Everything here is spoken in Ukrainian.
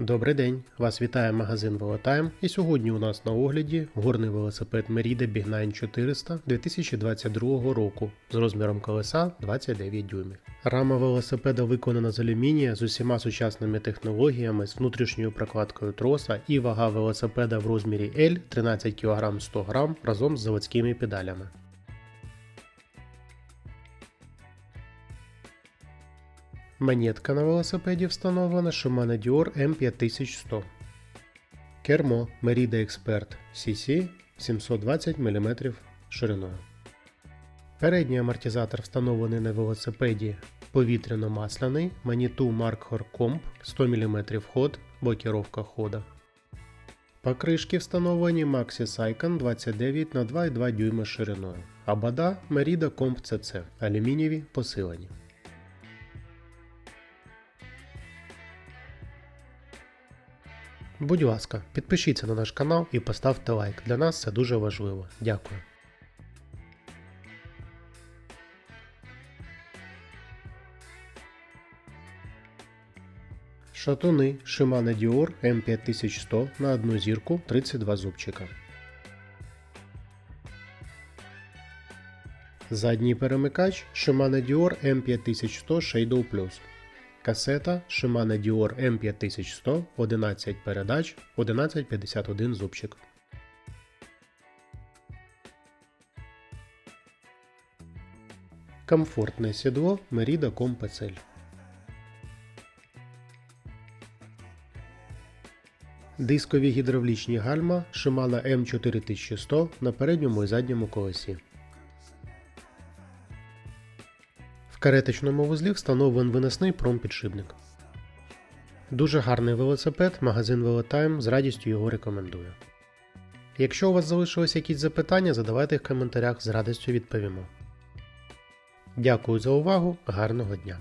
Добрий день! Вас вітає магазин Велотайм. І сьогодні у нас на огляді горний велосипед Merida Big 9 400 2022 року з розміром колеса 29 дюймів. Рама велосипеда виконана з алюмінія з усіма сучасними технологіями, з внутрішньою прокладкою троса і вага велосипеда в розмірі L 13 кг 100 г разом з заводськими педалями. Монетка на велосипеді встановлена Shimano Dior M5100. Кермо Merida Expert CC 720 мм шириною. Передній амортизатор встановлений на велосипеді повітряно-масляний Manitou Mark Comp 100 мм ход, блокіровка хода. Покришки встановлені Maxi Icon 29 на 2,2 дюйма шириною. Абада Merida Comp CC алюмінієві посилені. Будь ласка, підпишіться на наш канал і поставте лайк. Для нас це дуже важливо. Дякую. Шатуни Shimano Dior M5100 на одну зірку 32 зубчика. Задній перемикач Shimano Dior M5100 Shadow Plus. Касета Shimano Dior M5100 11 передач 1151 зубчик. Комфортне сідло Merida Compacel. Дискові гідравлічні гальма Shimano M4100 на передньому і задньому колесі. В кареточному вузлі встановлений виносний промпідшипник. Дуже гарний велосипед, магазин Велотайм з радістю його рекомендує. Якщо у вас залишились якісь запитання, задавайте їх в коментарях, з радістю відповімо. Дякую за увагу, гарного дня!